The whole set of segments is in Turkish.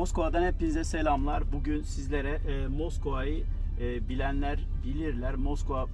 Moskova'dan hepinize selamlar. Bugün sizlere e, Moskova'yı e, bilenler bilirler. Moskova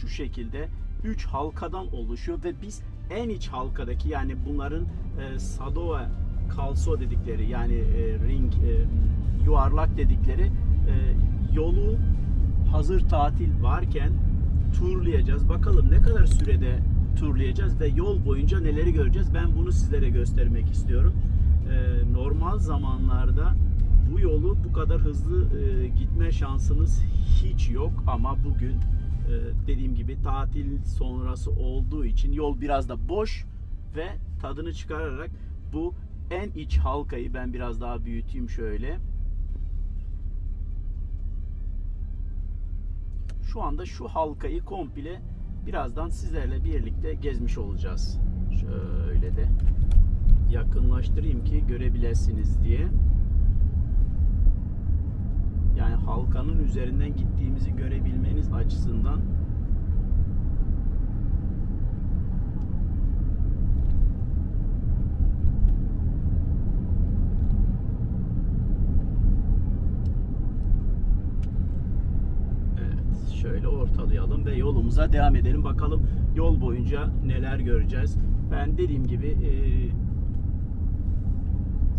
şu şekilde 3 halkadan oluşuyor ve biz en iç halkadaki yani bunların e, Sadova Kalso dedikleri yani e, ring e, yuvarlak dedikleri e, yolu hazır tatil varken turlayacağız. Bakalım ne kadar sürede turlayacağız ve yol boyunca neleri göreceğiz. Ben bunu sizlere göstermek istiyorum. Ee, normal zamanlarda bu yolu bu kadar hızlı e, gitme şansınız hiç yok ama bugün e, dediğim gibi tatil sonrası olduğu için yol biraz da boş ve tadını çıkararak bu en iç halkayı ben biraz daha büyüteyim şöyle. Şu anda şu halkayı komple birazdan sizlerle birlikte gezmiş olacağız. Şöyle de yakınlaştırayım ki görebilirsiniz diye. Yani halkanın üzerinden gittiğimizi görebilmeniz açısından şöyle ortalayalım ve yolumuza devam edelim. Bakalım yol boyunca neler göreceğiz. Ben dediğim gibi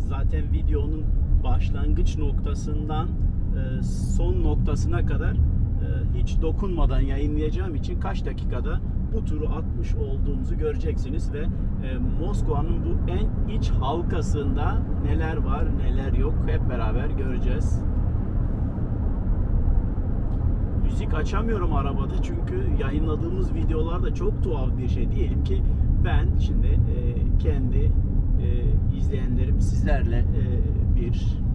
zaten videonun başlangıç noktasından e, son noktasına kadar e, hiç dokunmadan yayınlayacağım için kaç dakikada bu turu atmış olduğumuzu göreceksiniz ve e, Moskova'nın bu en iç halkasında neler var neler yok hep beraber göreceğiz. Müzik açamıyorum arabada çünkü yayınladığımız videolarda çok tuhaf bir şey. Diyelim ki ben şimdi kendi e, izleyenlerim sizlerle e, bir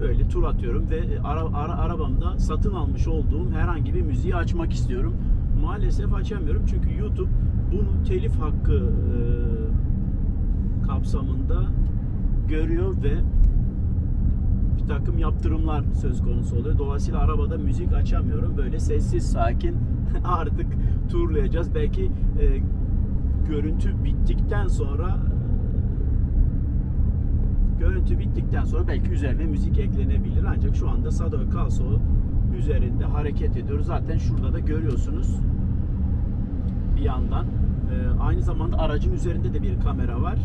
böyle tur atıyorum ve ara, ara, arabamda satın almış olduğum herhangi bir müziği açmak istiyorum. Maalesef açamıyorum çünkü YouTube bunu telif hakkı e, kapsamında görüyor ve bir takım yaptırımlar söz konusu oluyor. Dolayısıyla arabada müzik açamıyorum. Böyle sessiz sakin artık turlayacağız. Belki e, görüntü bittikten sonra görüntü bittikten sonra belki üzerine müzik eklenebilir. Ancak şu anda Sado ve Kalso üzerinde hareket ediyoruz. Zaten şurada da görüyorsunuz bir yandan. E, aynı zamanda aracın üzerinde de bir kamera var.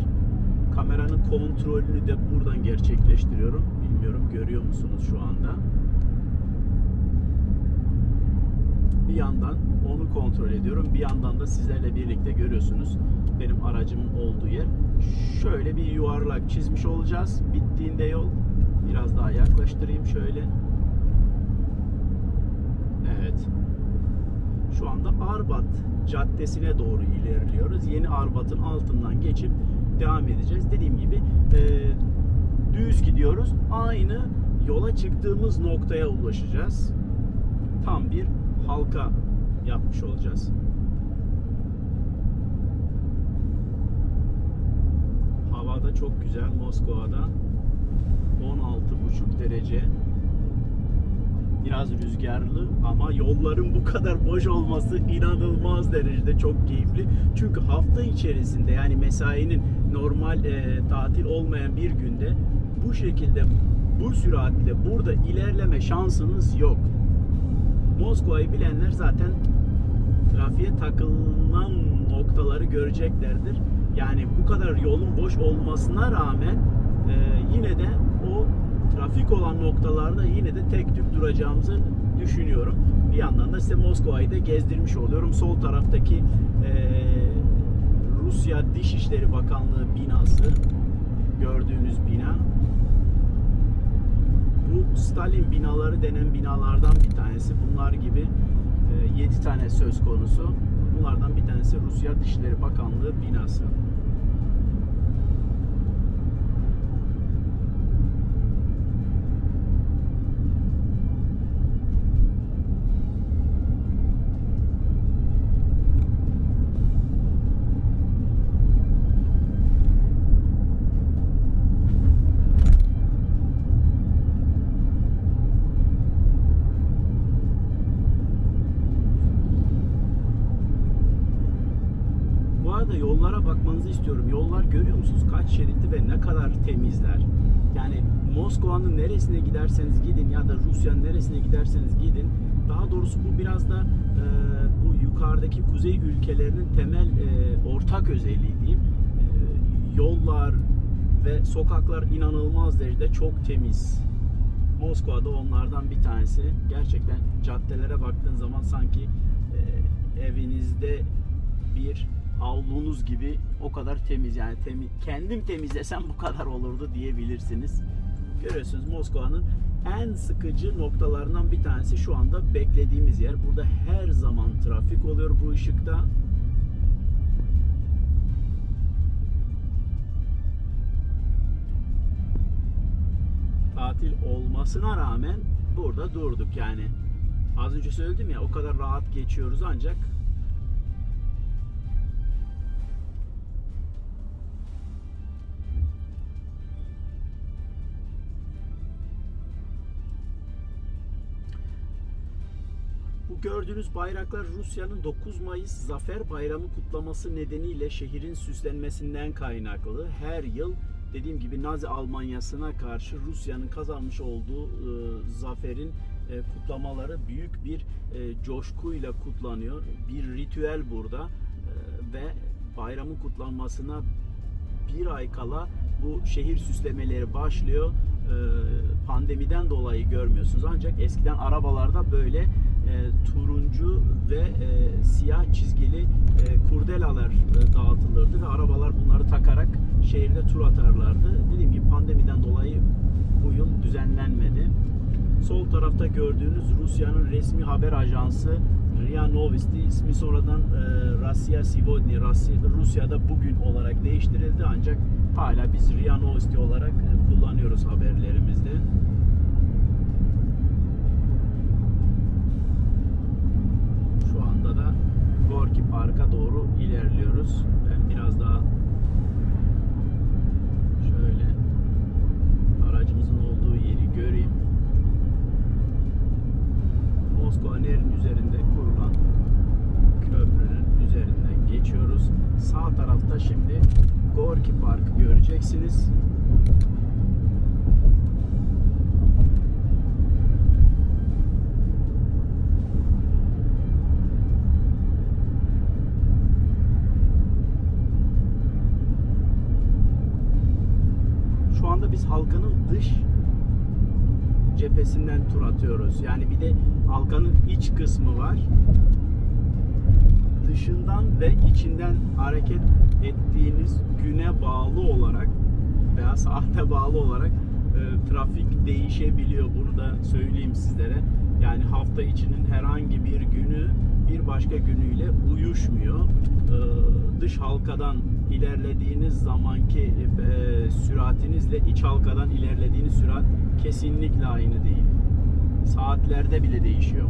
Kameranın kontrolünü de buradan gerçekleştiriyorum. Bilmiyorum görüyor musunuz şu anda? Bir yandan onu kontrol ediyorum. Bir yandan da sizlerle birlikte görüyorsunuz benim aracımın olduğu yer. Şöyle bir yuvarlak çizmiş olacağız. Bittiğinde yol biraz daha yaklaştırayım şöyle. Evet. Şu anda Arbat Caddesi'ne doğru ilerliyoruz. Yeni Arbat'ın altından geçip devam edeceğiz. Dediğim gibi e, düz gidiyoruz. Aynı yola çıktığımız noktaya ulaşacağız. Tam bir halka yapmış olacağız. Havada çok güzel Moskova'da 16,5 derece biraz rüzgarlı ama yolların bu kadar boş olması inanılmaz derecede çok keyifli. Çünkü hafta içerisinde yani mesainin normal e, tatil olmayan bir günde bu şekilde bu süratle burada ilerleme şansınız yok. Moskova'yı bilenler zaten trafiğe takılan noktaları göreceklerdir. Yani bu kadar yolun boş olmasına rağmen e, yine de o trafik olan noktalarda yine de tek tük duracağımızı düşünüyorum. Bir yandan da size Moskova'yı da gezdirmiş oluyorum. Sol taraftaki e, Rusya Dışişleri Bakanlığı binası gördüğünüz bina bu Stalin binaları denen binalardan bir tanesi. Bunlar gibi e, 7 tane söz konusu. Bunlardan bir tanesi Rusya Dışişleri Bakanlığı binası. Temizler. Yani Moskova'nın neresine giderseniz gidin ya da Rusya'nın neresine giderseniz gidin. Daha doğrusu bu biraz da e, bu yukarıdaki kuzey ülkelerinin temel e, ortak özelliği diyeyim. E, yollar ve sokaklar inanılmaz derecede çok temiz. Moskova'da onlardan bir tanesi. Gerçekten caddelere baktığın zaman sanki e, evinizde bir avlunuz gibi o kadar temiz yani temiz, kendim temizlesem bu kadar olurdu diyebilirsiniz. Görüyorsunuz Moskova'nın en sıkıcı noktalarından bir tanesi şu anda beklediğimiz yer. Burada her zaman trafik oluyor bu ışıkta. Tatil olmasına rağmen burada durduk yani. Az önce söyledim ya o kadar rahat geçiyoruz ancak Bu gördüğünüz bayraklar Rusya'nın 9 Mayıs Zafer Bayramı kutlaması nedeniyle şehrin süslenmesinden kaynaklı. Her yıl dediğim gibi Nazi Almanyası'na karşı Rusya'nın kazanmış olduğu e, zaferin e, kutlamaları büyük bir e, coşkuyla kutlanıyor. Bir ritüel burada E, ve bayramın kutlanmasına bir ay kala bu şehir süslemeleri başlıyor. E, pandemiden dolayı görmüyorsunuz. Ancak eskiden arabalarda böyle e, turuncu ve e, siyah çizgili e, kurdelalar e, dağıtılırdı ve arabalar bunları takarak şehirde tur atarlardı. Dediğim gibi pandemiden dolayı bu yıl düzenlenmedi. Sol tarafta gördüğünüz Rusya'nın resmi haber ajansı RIA Novosti ismi sonradan e, Rusya Sivodni, Rusya- Rusya'da bugün olarak değiştirildi ancak hala biz RIA Novosti olarak e, kullanıyoruz haberlerimizde. Gorki Park'a doğru ilerliyoruz. Ben biraz daha şöyle aracımızın olduğu yeri göreyim. Moskova Nehri'nin üzerinde kurulan köprünün üzerinden geçiyoruz. Sağ tarafta şimdi Gorki Park'ı göreceksiniz. Biz halkanın dış cephesinden tur atıyoruz. Yani bir de halkanın iç kısmı var. Dışından ve içinden hareket ettiğiniz güne bağlı olarak veya saate bağlı olarak e, trafik değişebiliyor. Bunu da söyleyeyim sizlere. Yani hafta içinin herhangi bir günü bir başka günüyle uyuşmuyor. E, dış halkadan ilerlediğiniz zamanki e, süratinizle iç halkadan ilerlediğiniz sürat kesinlikle aynı değil. Saatlerde bile değişiyor.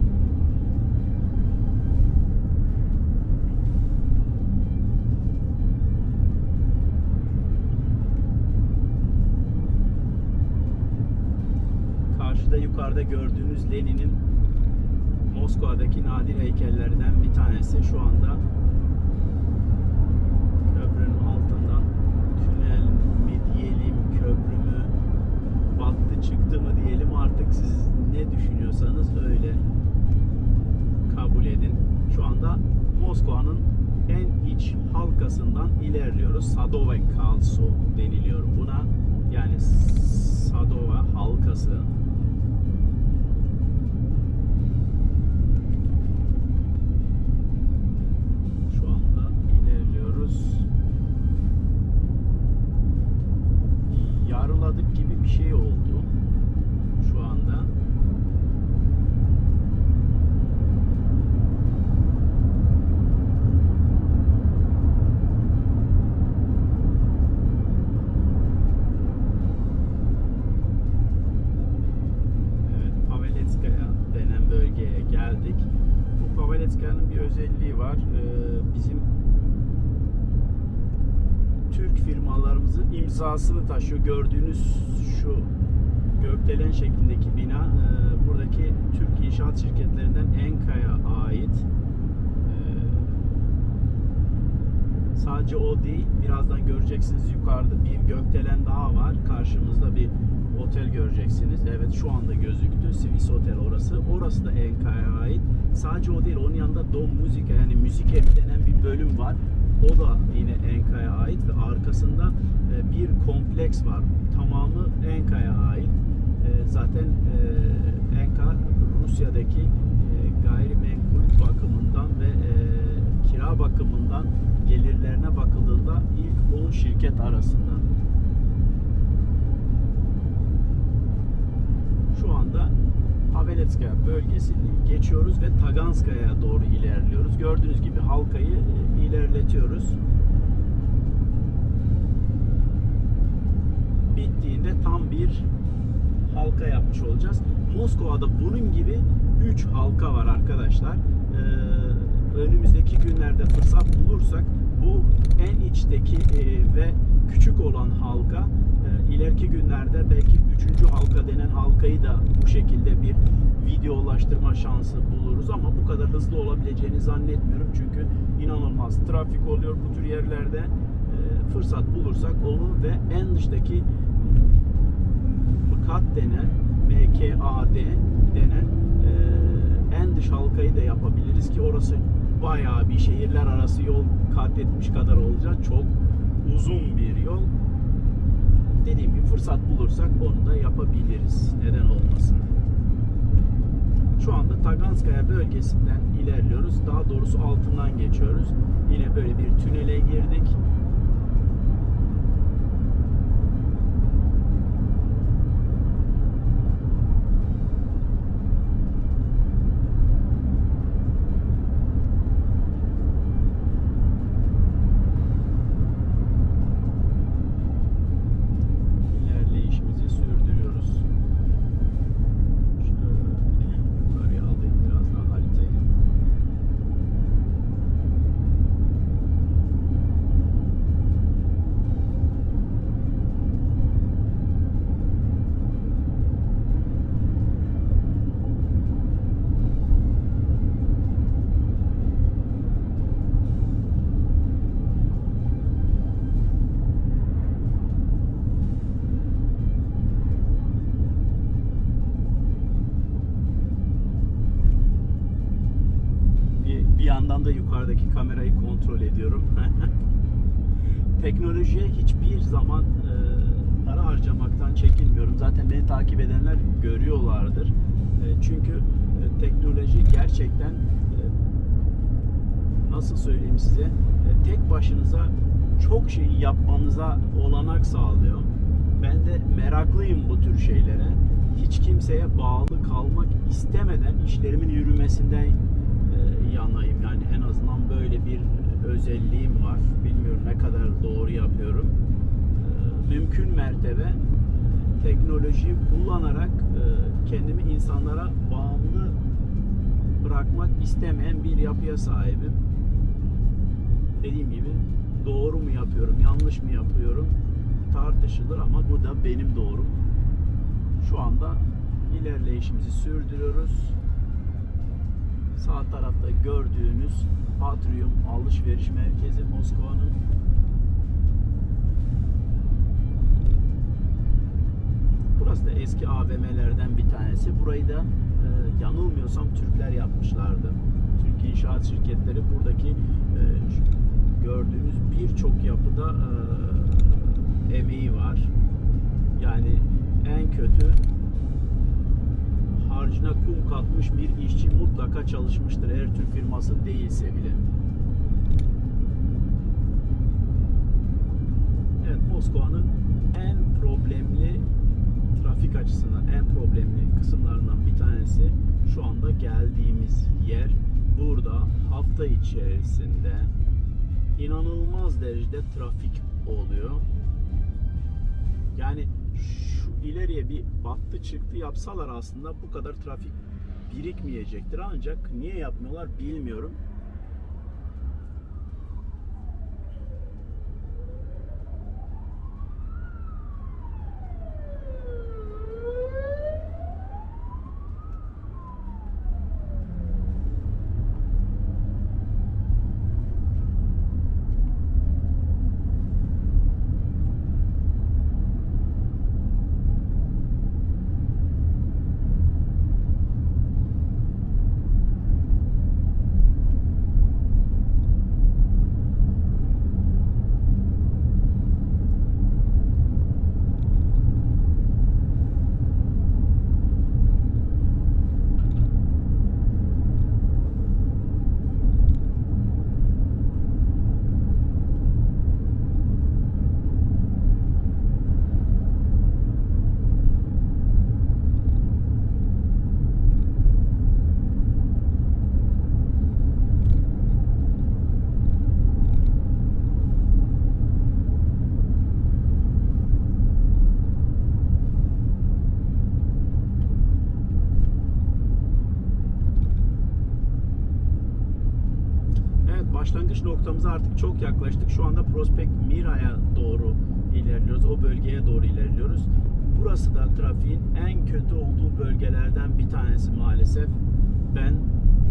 Karşıda yukarıda gördüğünüz Lenin'in Moskova'daki nadir heykellerinden bir tanesi şu anda köprünün altından tünel mi diyelim köprü mü battı çıktı mı diyelim artık siz ne düşünüyorsanız öyle kabul edin. Şu anda Moskova'nın en iç halkasından ilerliyoruz. Sadova Kalso deniliyor buna. Yani Sadova halkası. Özelliği var. Ee, bizim Türk firmalarımızın imzasını taşıyor. Gördüğünüz şu gökdelen şeklindeki bina e, buradaki Türk inşaat şirketlerinden Enka'ya ait. E, Sadece o değil. Birazdan göreceksiniz yukarıda bir gökdelen daha var. Karşımızda bir otel göreceksiniz. Evet şu anda gözüktü. Swiss Otel orası. Orası da Enka'ya ait. Sadece o değil. Onun yanında Dom Müzik yani müzik evi denen bir bölüm var. O da yine Enka'ya ait ve arkasında e, bir kompleks var. Tamamı Enka'ya ait. E, Zaten e, Enka Rusya'daki gayrimenkul bakımından ve kira bakımından gelirlerine bakıldığında ilk 10 şirket arasında. Şu anda Paveletskaya bölgesini geçiyoruz ve Taganskaya doğru ilerliyoruz. Gördüğünüz gibi halkayı e, ilerletiyoruz. Bittiğinde tam bir halka yapmış olacağız. Moskova'da bunun gibi 3 halka var arkadaşlar. Önümüzdeki günlerde fırsat bulursak bu en içteki e, ve küçük olan halka e, ileriki günlerde belki 3. halka denen halkayı da bu şekilde bir videolaştırma şansı buluruz ama bu kadar hızlı olabileceğini zannetmiyorum çünkü inanılmaz trafik oluyor bu tür yerlerde E, fırsat bulursak onu ve en dıştaki MKAD denen MKAD denen en dış halkayı da yapabiliriz ki orası bayağı bir şehirler arası yol kat etmiş kadar olacak. Çok uzun bir yol. Dediğim gibi fırsat bulursak onu da yapabiliriz. Neden olmasın? Şu anda Taganskaya bölgesinden ilerliyoruz. Daha doğrusu altından geçiyoruz. Yine böyle bir tünele girdik. Zaman e, para harcamaktan çekinmiyorum. Zaten beni takip edenler görüyorlardır. E, çünkü e, teknoloji gerçekten e, nasıl söyleyeyim size e, tek başınıza çok şeyi yapmanıza olanak sağlıyor. Ben de meraklıyım bu tür şeylere. Hiç kimseye bağlı kalmak istemeden işlerimin yürümesinden e, yanayım. Yani en azından böyle bir özelliğim var. Bilmiyorum ne kadar doğru yapıyorum. Mümkün mertebe teknolojiyi kullanarak e, kendimi insanlara bağımlı bırakmak istemeyen bir yapıya sahibim. Dediğim gibi doğru mu yapıyorum, yanlış mı yapıyorum tartışılır ama bu da benim doğrum. Şu anda ilerleyişimizi sürdürüyoruz. Sağ tarafta gördüğünüz Atrium alışveriş merkezi Moskova'nın Burası da eski AVM'lerden bir tanesi. Burayı da e, yanılmıyorsam Türkler yapmışlardı. Türk inşaat şirketleri buradaki e, gördüğünüz birçok yapıda e, emeği var. Yani en kötü harcına kum katmış bir işçi mutlaka çalışmıştır. Eğer Türk firması değilse bile. Evet Moskova'nın en problemli trafik açısından en problemli kısımlarından bir tanesi şu anda geldiğimiz yer. Burada hafta içerisinde inanılmaz derecede trafik oluyor. Yani şu ileriye bir battı çıktı yapsalar aslında bu kadar trafik birikmeyecektir. Ancak niye yapmıyorlar bilmiyorum. Başlangıç noktamıza artık çok yaklaştık. Şu anda Prospect Mira'ya doğru ilerliyoruz. O bölgeye doğru ilerliyoruz. Burası da trafiğin en kötü olduğu bölgelerden bir tanesi maalesef. Ben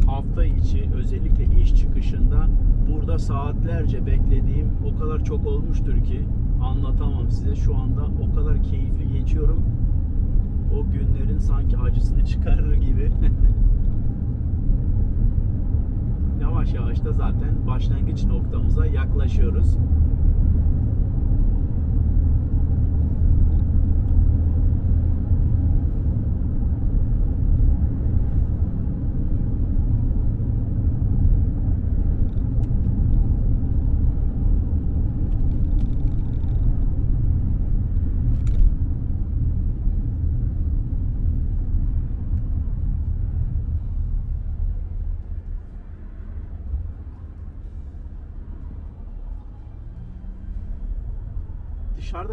hafta içi özellikle iş çıkışında burada saatlerce beklediğim o kadar çok olmuştur ki anlatamam size. Şu anda o kadar keyifli geçiyorum. O günlerin sanki acısını çıkarır gibi. yavaş yavaş da zaten başlangıç noktamıza yaklaşıyoruz.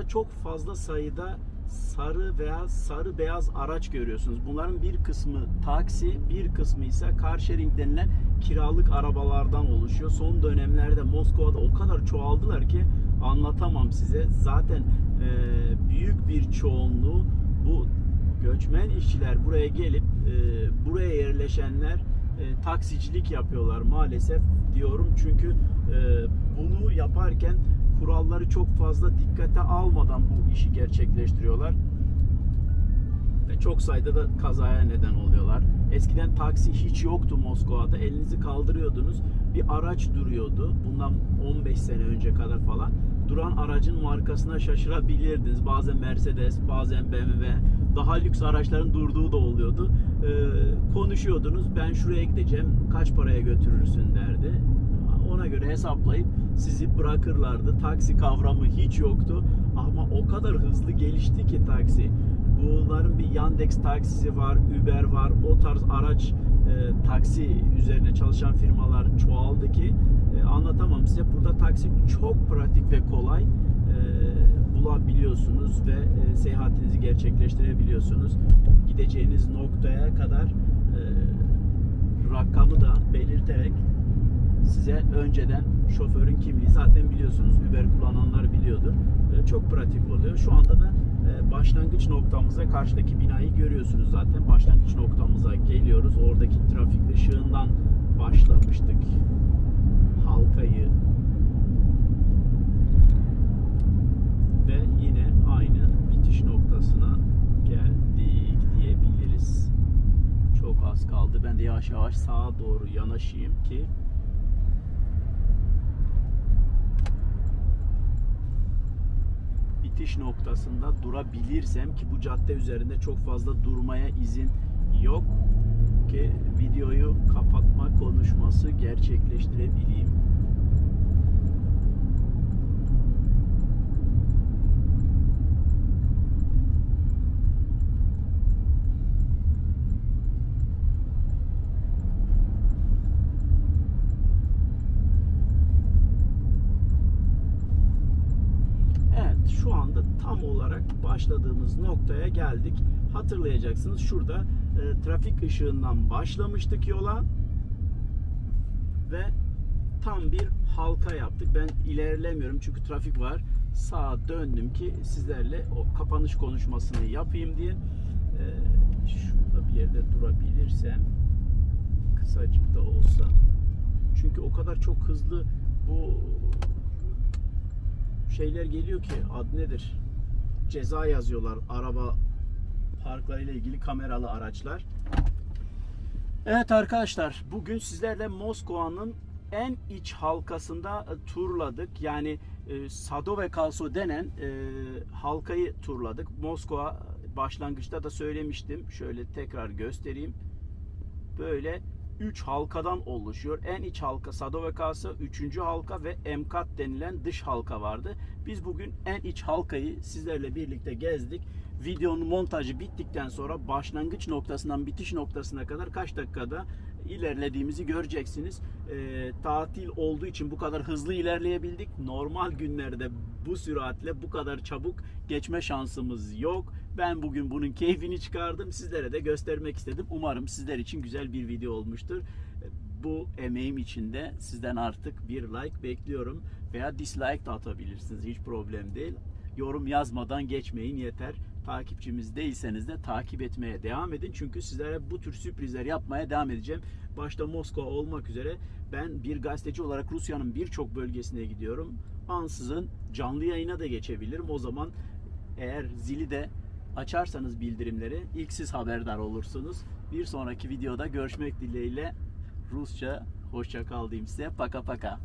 Dışarıda çok fazla sayıda sarı veya sarı beyaz araç görüyorsunuz. Bunların bir kısmı taksi, bir kısmı ise car sharing denilen kiralık arabalardan oluşuyor. Son dönemlerde Moskova'da o kadar çoğaldılar ki anlatamam size. Zaten e, büyük bir çoğunluğu bu göçmen işçiler buraya gelip e, buraya yerleşenler e, taksicilik yapıyorlar maalesef diyorum. Çünkü e, bunu yaparken kuralları çok fazla dikkate almadan bu işi gerçekleştiriyorlar. Ve çok sayıda da kazaya neden oluyorlar. Eskiden taksi hiç yoktu Moskova'da. Elinizi kaldırıyordunuz. Bir araç duruyordu. Bundan 15 sene önce kadar falan. Duran aracın markasına şaşırabilirdiniz. Bazen Mercedes, bazen BMW. Daha lüks araçların durduğu da oluyordu. Ee, konuşuyordunuz. Ben şuraya gideceğim. Kaç paraya götürürsün derdi ona göre hesaplayıp sizi bırakırlardı. Taksi kavramı hiç yoktu ama o kadar hızlı gelişti ki taksi. Bunların bir Yandex taksisi var, Uber var. O tarz araç e, taksi üzerine çalışan firmalar çoğaldı ki e, anlatamam size. Burada taksi çok pratik ve kolay. E, bulabiliyorsunuz ve e, seyahatinizi gerçekleştirebiliyorsunuz. Gideceğiniz noktaya kadar e, rakamı da belirterek size önceden şoförün kimliği zaten biliyorsunuz. Uber kullananlar biliyordur. E, çok pratik oluyor. Şu anda da e, başlangıç noktamıza karşıdaki binayı görüyorsunuz zaten. Başlangıç noktamıza geliyoruz. Oradaki trafik ışığından başlamıştık. Halkayı ve yine aynı bitiş noktasına geldik diyebiliriz. Çok az kaldı. Ben de yavaş yavaş sağa doğru yanaşayım ki bitiş noktasında durabilirsem ki bu cadde üzerinde çok fazla durmaya izin yok ki videoyu kapatma konuşması gerçekleştirebileyim. Evet şu anda tam olarak başladığımız noktaya geldik. Hatırlayacaksınız şurada e, trafik ışığından başlamıştık yola ve tam bir halka yaptık. Ben ilerlemiyorum çünkü trafik var. Sağa döndüm ki sizlerle o kapanış konuşmasını yapayım diye. E, şurada bir yerde durabilirsem kısacık da olsa. Çünkü o kadar çok hızlı bu şeyler geliyor ki ad nedir? Ceza yazıyorlar araba parklarıyla ilgili kameralı araçlar. Evet arkadaşlar bugün sizlerle Moskova'nın en iç halkasında e, turladık. Yani e, Sado ve Kalso denen e, halkayı turladık. Moskova başlangıçta da söylemiştim. Şöyle tekrar göstereyim. Böyle 3 halkadan oluşuyor. En iç halka Sadovekası, 3. halka ve Emkat denilen dış halka vardı. Biz bugün en iç halkayı sizlerle birlikte gezdik. Videonun montajı bittikten sonra başlangıç noktasından bitiş noktasına kadar kaç dakikada ilerlediğimizi göreceksiniz. Ee, tatil olduğu için bu kadar hızlı ilerleyebildik. Normal günlerde bu süratle bu kadar çabuk geçme şansımız yok. Ben bugün bunun keyfini çıkardım. Sizlere de göstermek istedim. Umarım sizler için güzel bir video olmuştur. bu emeğim için de sizden artık bir like bekliyorum veya dislike de atabilirsiniz. Hiç problem değil. Yorum yazmadan geçmeyin yeter. Takipçimiz değilseniz de takip etmeye devam edin. Çünkü sizlere bu tür sürprizler yapmaya devam edeceğim. Başta Moskova olmak üzere ben bir gazeteci olarak Rusya'nın birçok bölgesine gidiyorum. Ansızın canlı yayına da geçebilirim. O zaman eğer zili de açarsanız bildirimleri ilk siz haberdar olursunuz. Bir sonraki videoda görüşmek dileğiyle Rusça hoşça kal diyeyim size. Paka paka.